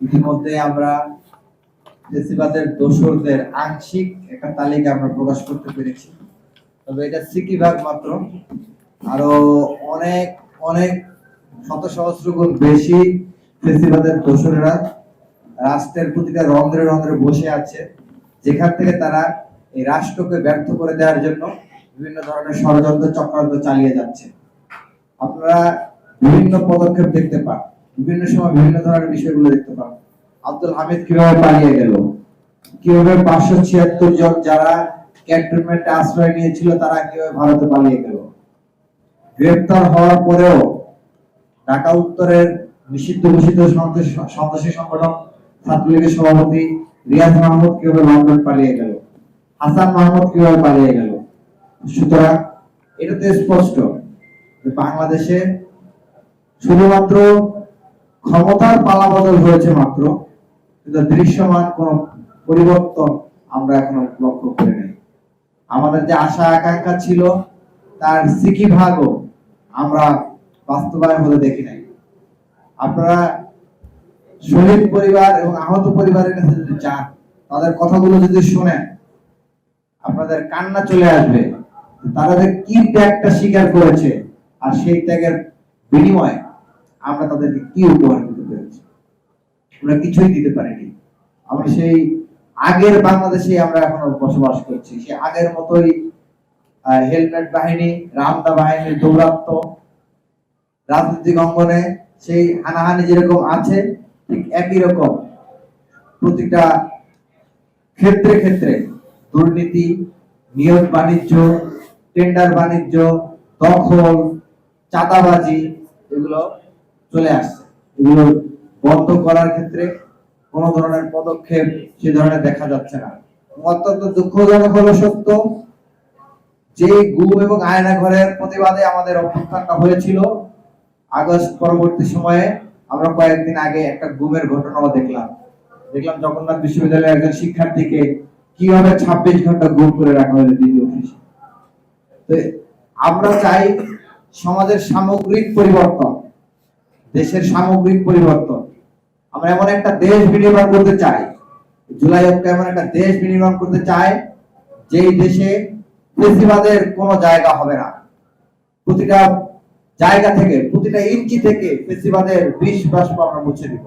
ইতিমধ্যে আমরা ফেসিবাদের দোসরদের আংশিক একটা তালিকা আমরা প্রকাশ করতে পেরেছি। তবে এটা সিকি ভাগ মাত্র। আরও অনেক অনেক শত সহস্র গুণ বেশি ফেসিবাদের দোসরেরা রাষ্ট্রের প্রতিটা রন্ধ্রে রন্ধ্রে বসে আছে, যেখান থেকে তারা এই রাষ্ট্রকে ব্যর্থ করে দেওয়ার জন্য বিভিন্ন ধরনের ষড়যন্ত্র, চক্রান্ত চালিয়ে যাচ্ছে। আপনারা বিভিন্ন পদক্ষেপ দেখতে পান। বিভিন্ন সময় বিভিন্ন ধরনের বিষয়গুলো দেখতে পান। আব্দুল হামিদ কীভাবে পালিয়ে গেল? কীভাবে পাঁচশো ছিয়াত্তর জন যারা ক্যান্টনমেন্টে আশ্রয় নিয়েছিল, তারা কীভাবে ভারতে পালিয়ে গেল? গ্রেপ্তার হওয়ার পরেও ঢাকা উত্তরের নিষিদ্ধ ঘোষিত সন্ত্রাসী সংগঠন ছাত্রলীগের সভাপতি রিয়াজ মাহমুদ কীভাবে লন্ডন পালিয়ে গেল? হাসান মাহমুদ কীভাবে পালিয়ে গেল? সুতরাং এটা তো স্পষ্ট বাংলাদেশে শুধুমাত্র ক্ষমতার পালাবদল হয়েছে মাত্র, কিন্তু দৃশ্যমান কোন পরিবর্তন আমরা এখনও লক্ষ্য করি নাই। আমাদের যে আশা, আকাঙ্ক্ষা ছিল, তার সিকি ভাগও আমরা বাস্তবায়ন হতে দেখি নাই। আপনারা শহীদ পরিবার এবং আহত পরিবারের কাছে যদি যান, তাদের কথাগুলো যদি শোনেন, আপনাদের কান্না চলে আসবে। তারা যে কি ত্যাগটা স্বীকার করেছে, আর সেই ত্যাগের বিনিময়ে আমরা তাদেরকে কি উপহার আমরা কিছুই দিতে পারিনি। আমরা সেই আগের বাংলাদেশে আমরা এখনও বসবাস করছি। সেই আগের মতোই হেলমেট বাহিনী, রামদা বাহিনীর দৌরাত্ম রাজনৈতিক অঙ্গনে সেই হানাহানি যেরকম আছে, ঠিক একই রকম প্রতিটা ক্ষেত্রে ক্ষেত্রে দুর্নীতি, নিয়োগ বাণিজ্য, টেন্ডার বাণিজ্য, দখল, চাঁদাবাজি, এগুলো চলে আসছে। এগুলো বন্ধ করার ক্ষেত্রে কোন ধরনের পদক্ষেপ সে ধরনের দেখা যাচ্ছে না। অত্যন্ত দুঃখজনক হলো সত্য, যে গুম এবং আয়না ঘরের প্রতিবাদে আমাদের অভ্যুত্থানটা হয়েছিল। আগস্ট পরবর্তী সময়ে আমরা কয়েকদিন আগে একটা গুমের ঘটনাও দেখলাম। দেখলাম জগন্নাথ বিশ্ববিদ্যালয়ের একজন শিক্ষার্থীকে কীভাবে ছাব্বিশ ঘণ্টা গুম করে রাখা হলো দিল্লি অফিসে। তো আমরা চাই সমাজের সামগ্রিক পরিবর্তন, দেশের সামগ্রিক পরিবর্তন আমরা এমন একটা দেশ বিনির্মাণ করতে চাই। জুলাই ঐক্য এমন একটা দেশ বিনির্মাণ করতে চাই, যেই দেশে ফেসিবাদের কোনো জায়গা হবে না। প্রতিটা জায়গা থেকে, প্রতিটা ইঞ্চি থেকে ফেসিবাদের বিষ বাষ্প আমরা মুছে দিব।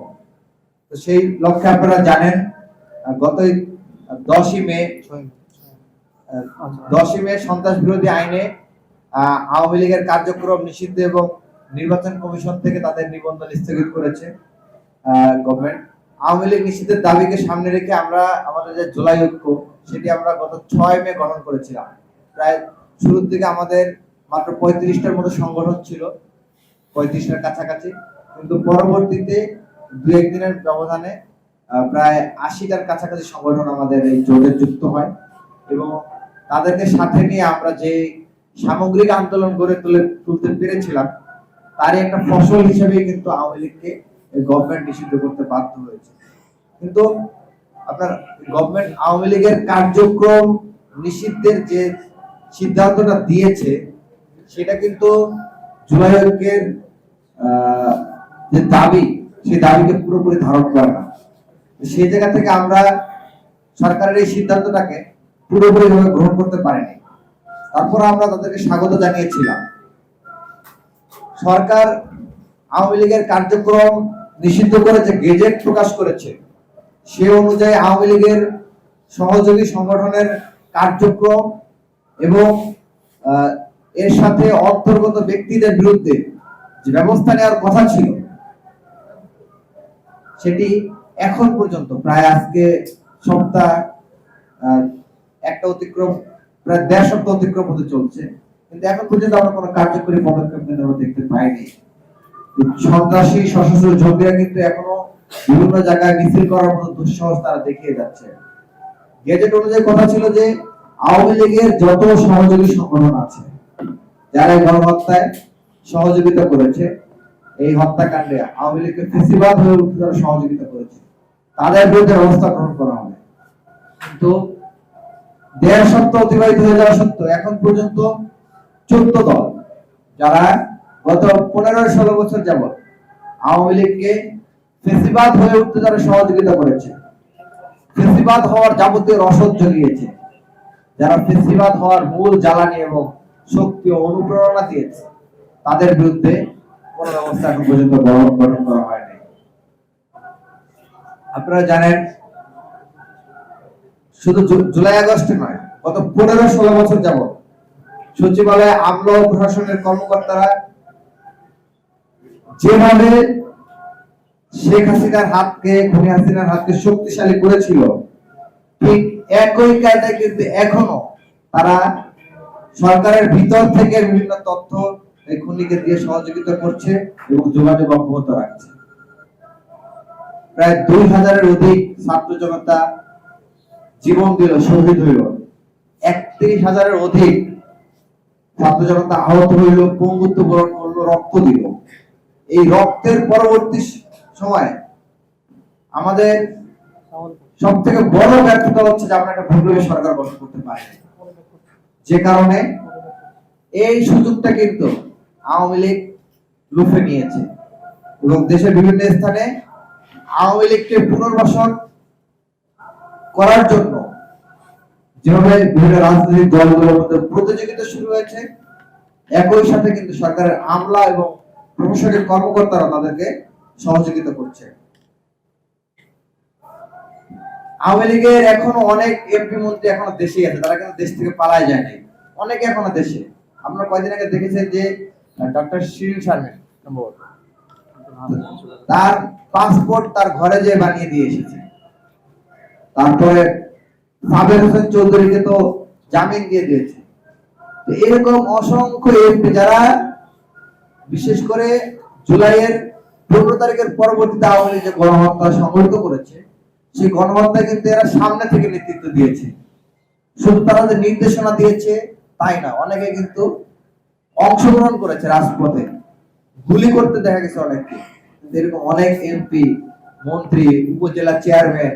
তো সেই লক্ষ্যে আপনারা জানেন গত দশই মে দশই মে সন্ত্রাস বিরোধী আইনে আওয়ামী লীগের কার্যক্রম নিষিদ্ধ এবং নির্বাচন কমিশন থেকে তাদের নিবন্ধন স্থগিত করেছে। গভর্নমেন্ট আওয়ামী লীগ নিষিদ্ধের দাবিকে সামনে রেখে আমরা আমাদের যে জুলাই ঐক্য, সেটি আমরা গত ছয় মে গঠন করেছিলাম। প্রায় শুরুর দিকে আমাদের মাত্র পঁয়ত্রিশটার মতো সংগঠন ছিল, পঁয়ত্রিশটার কাছাকাছি। কিন্তু পরবর্তীতে দু একদিনের ব্যবধানে প্রায় আশিটার কাছাকাছি সংগঠন আমাদের এই জোটে যুক্ত হয় এবং তাদেরকে সাথে নিয়ে আমরা যে সামগ্রিক আন্দোলন গড়ে তুলে, তুলতে পেরেছিলাম, তারই একটা ফসল হিসেবে কিন্তু আওয়ামী লীগকে গভর্নমেন্ট নিষিদ্ধ করতে বাধ্য হয়েছে। কিন্তু আপনার গভর্নমেন্ট আওয়ামী লীগের কার্যক্রম নিষিদ্ধের যে সিদ্ধান্তটা দিয়েছে, সেটা কিন্তু জুলাই যে দাবি, সেই দাবিকে পুরোপুরি ধারণ করে না। সেই জায়গা থেকে আমরা সরকারের এই সিদ্ধান্তটাকে পুরোপুরি ভাবে গ্রহণ করতে পারিনি। তারপর আমরা তাদেরকে স্বাগত জানিয়েছিলাম। সরকার আওয়ামী লীগের কার্যক্রম নিষিদ্ধ করে যে গেজেট প্রকাশ করেছে। সে অনুযায়ী আওয়ামী লীগের সহযোগী সংগঠনের কার্যক্রম এবং এর সাথে অন্তর্গত ব্যক্তিদের বিরুদ্ধে যে ব্যবস্থা নেওয়ার কথা ছিল, সেটি এখন পর্যন্ত, প্রায় আজকে সপ্তাহ একটা অতিক্রম, প্রায় দেড় সপ্তাহ অতিক্রম হতে চলছে। কিন্তু এখন পর্যন্ত আমরা কোনো কার্যকরী পদক্ষেপ আমরা দেখতে পাইনি। সন্ত্রাসী সশস্ত্র জঙ্গিরা কিন্তু এখনও বিভিন্ন জায়গায় মিছিল করার মতো দুঃসাহস তারা দেখিয়ে যাচ্ছে। গেজেট অনুযায়ী কথা ছিল যে, আওয়ামী লীগের যত সহযোগী সংগঠন আছে যারা গণহত্যায় সহযোগিতা করেছে, এই হত্যাকাণ্ডে আওয়ামী লীগের ফেসিবাদ হয়ে উঠতে তারা সহযোগিতা করেছে। তাদের বিরুদ্ধে ব্যবস্থা গ্রহণ করা হবে। কিন্তু দেড় সপ্তাহ অতিবাহিত হয়ে যাওয়া সত্ত্বেও এখন পর্যন্ত চোদ্দ দল, যারা গত পনেরো ষোলো বছর যাবত আওয়ামী লীগকে ফেসিবাদ হয়ে উঠতে তারা সহযোগিতা করেছে। ফেসিবাদ হওয়ার যাবতীয় রসদ জগিয়েছে। যারা ফেসিবাদ হওয়ার মূল জ্বালানি এবং শক্তি ও অনুপ্রেরণা দিয়েছে, তাদের বিরুদ্ধে কোন ব্যবস্থা এখন পর্যন্ত গ্রহণ করা হয়নি। আপনারা জানেন, শুধু জুলাই আগস্টে নয়, গত পনেরো ষোলো বছর যাবত সচিবালয়ে আমলা প্রশাসনের কর্মকর্তারা যেভাবে শেখ হাসিনার হাতকে, খুনি হাসিনার হাতকে শক্তিশালী করেছিল, ঠিক একই কায়দায় কিন্তু এখনও তারা সরকারের ভিতর থেকে বিভিন্ন তথ্য এই খুনিকে দিয়ে সহযোগিতা করছে এবং যোগাযোগ অব্যাহত রাখছে। প্রায় দুই হাজারের অধিক ছাত্র জনতা জীবন দিল, শহীদ হইল। একত্রিশ হাজারের অধিক ছাত্র জনতা আহত হইল, পঙ্গুত্ব বরণ করল, রক্ত দিল। এই রক্তের পরবর্তী সময় আমাদের সব থেকে বড় ব্যর্থতা হচ্ছে যে আমরা একটা ভূগোলের সরকার গঠন করতে পারি যে কারণে এই সুযোগটা কিন্তু আওয়ামী লীগ লুফে নিয়েছে এবং দেশের বিভিন্ন স্থানে আওয়ামী লীগকে পুনর্বাসন করার জন্য যেভাবে বিভিন্ন রাজনৈতিক দলগুলোর মধ্যে প্রতিযোগিতা শুরু হয়েছে, একই সাথে কিন্তু সরকারের আমলা এবং প্রশাসনিক কর্মকর্তারা তাদেরকে সহযোগিতা করছে। আওয়ামী লীগের এখনও অনেক এমপি মন্ত্রী এখনও দেশেই আছে, তারা কিন্তু দেশ থেকে পালায় যায় নাই অনেকে এখনও দেশে। আপনারা কয়দিন আগে দেখেছেন যে ডক্টর শিরিন শারমিন তার পাসপোর্ট তার ঘরে যে বানিয়ে দিয়ে এসেছে। তারপরে সাবের হোসেন চৌধুরীকে তো জামিন দিয়ে দিয়েছে। এরকম অসংখ্য এমপি যারা বিশেষ করে জুলাইয়ের পনেরো তারিখের পরবর্তীতে আওয়ামী যে গণহত্যা সংঘটিত করেছে, সেই গণহত্যা কিন্তু এরা সামনে থেকে নেতৃত্ব দিয়েছে। শুধু তারা যে নির্দেশনা দিয়েছে তাই না, অনেকে কিন্তু অংশগ্রহণ করেছে রাজপথে। গুলি করতে দেখা গেছে অনেককে। এরকম অনেক এমপি, মন্ত্রী, উপজেলা চেয়ারম্যান,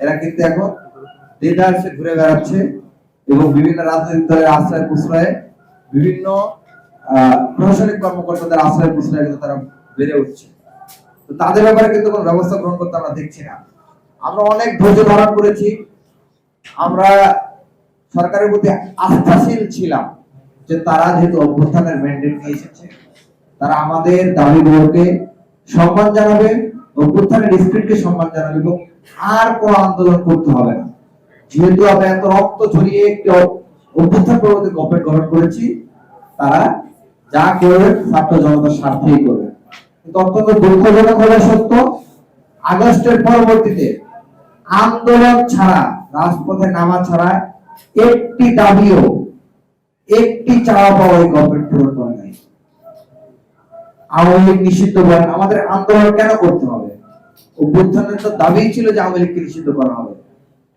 এরা কিন্তু এখন দেদারসে ঘুরে বেড়াচ্ছে এবং বিভিন্ন রাজনৈতিক দলের আশ্রয় প্রশ্রয়ে বিভিন্ন প্রশাসনিক কর্মকর্তাদের আশ্রয় প্রশ্রয়ে কিন্তু তারা বেড়ে উঠছে। তো তাদের ব্যাপারে কিন্তু কোনো ব্যবস্থা গ্রহণ করতে আমরা দেখছি না। আমরা অনেক ধৈর্য ধারণ করেছি। আমরা সরকারের প্রতি আস্থাশীল ছিলাম যে তারা যেহেতু অভ্যুত্থানের ম্যান্ডেট নিয়ে এসেছে, তারা আমাদের দাবিগুলোকে সম্মান জানাবে, অভ্যুত্থানের স্পিরিটকে সম্মান জানাবে এবং আর কোনো আন্দোলন করতে হবে না। যেহেতু আমরা এত রক্ত ঝরিয়ে একটি অভ্যুত্থান পরবর্তী গভর্নমেন্ট গঠন করেছি, তারা যা করবে ছাত্র জনতার স্বার্থেই করবে। কিন্তু অত্যন্ত দুঃখজনক হলে সত্য, আগস্টের পরবর্তীতে আন্দোলন ছাড়া, রাজপথে নামা ছাড়া একটি দাবিও, একটি চাওয়া পাওয়া এই গভর্নমেন্ট পূরণ করে নাই। আওয়ামী লীগ নিষিদ্ধ করেন আমাদের আন্দোলন কেন করতে হবে? অভ্যুত্থানের তো দাবি ছিল যে আওয়ামী লীগকে নিষিদ্ধ করা হবে।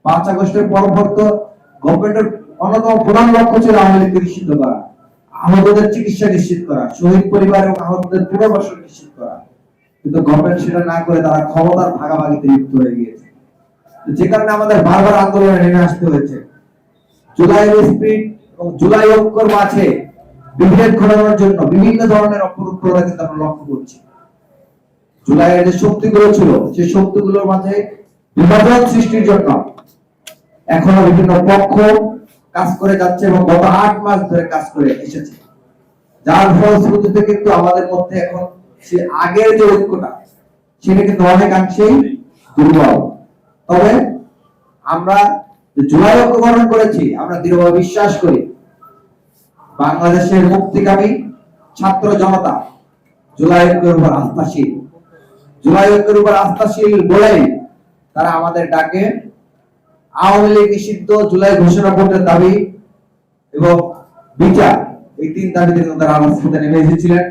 পাঁচ আগস্টের পর পর তো গভর্নমেন্টের অন্যতম প্রধান লক্ষ্য ছিল আওয়ামী লীগকে নিষিদ্ধ করা। আহতদের চিকিৎসা নিশ্চিত করা, শহীদ পরিবার এবং আহতদের পুনর্বাসন নিশ্চিত করা। কিন্তু গভর্নমেন্ট সেটা না করে তারা ক্ষমতার ভাগাভাগিতে লিপ্ত হয়ে গিয়েছে। যে কারণে আমাদের বারবার আন্দোলনে নেমে আসতে হয়েছে। স্পিরিট এবং জুলাই মাঝে বিভেদ ঘটানোর জন্য বিভিন্ন ধরনের অপরূপরা কিন্তু আমরা লক্ষ্য করছি। জুলাইয়ের যে শক্তিগুলো ছিল, সেই শক্তিগুলোর মাঝে বিভাজন সৃষ্টির জন্য এখনও বিভিন্ন পক্ষ কাজ করে যাচ্ছে এবং গত আট মাস ধরে কাজ করে এসেছে। যার ফলশ্রুতিতে কিন্তু আমাদের মধ্যে এখন সে আগের যে ঐক্যটা, সেটা কিন্তু অনেকাংশেই দুর্বল। তবে আমরা জুলাই ঐক্য গঠন করেছি, আমরা দৃঢ়ভাবে বিশ্বাস করি, বাংলাদেশের মুক্তিকামী ছাত্র জনতা জুলাই ঐক্যের উপর আস্থাশীল। জুলাই ঐক্যের উপর আস্থাশীল বলেই তারা আমাদের ডাকে আওয়ামী লীগ নিষিদ্ধ, জুলাই ঘোষণা দাবি এবং বিচার। এই তিন দাবিতে কিন্তু তারা নেমে এসেছিলেন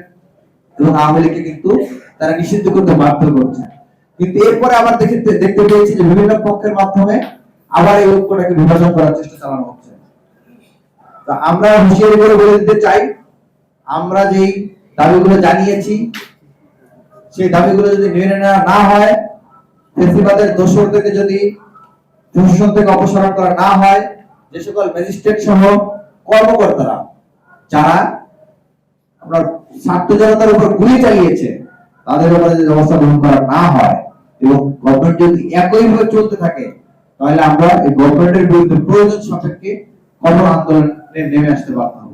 এবং আওয়ামী লীগকে কিন্তু তারা নিষিদ্ধ করতে বাধ্য করছে। কিন্তু এরপরে আবার দেখে দেখতে পেয়েছি যে বিভিন্ন পক্ষের মাধ্যমে আবার এই ঐক্যটাকে বিভাজন করার চেষ্টা চালানো হচ্ছে। তো আমরা হুঁশিয়ারি করে বলে দিতে চাই, আমরা যেই দাবিগুলো জানিয়েছি, সেই দাবিগুলো যদি মেনে নেওয়া না হয়, ফেসিবাদের দোষরদেরকে যদি প্রশাসন থেকে অপসারণ করা না হয়, যে সকল ম্যাজিস্ট্রেট সহ কর্মকর্তারা, যারা আপনার স্বার্থ জনতার উপর গুলি চালিয়েছে, তাদের ব্যাপারে যদি ব্যবস্থা গ্রহণ করা না হয় এবং গভর্নমেন্ট যদি একইভাবে চলতে থাকে, তাহলে আমরা এই গভর্নমেন্টের বিরুদ্ধে প্রয়োজন সাপেক্ষে কঠোর আন্দোলনে নেমে আসতে হব।